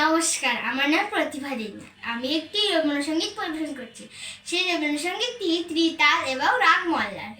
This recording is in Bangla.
নমস্কার, আমার নাম প্রতিভা দিন আমি একটি রবীন্দ্রসঙ্গীত পরিবেশন করছি। সেই রবীন্দ্রসঙ্গীতটি ত্রিতাল এবং রাগ মল্লার।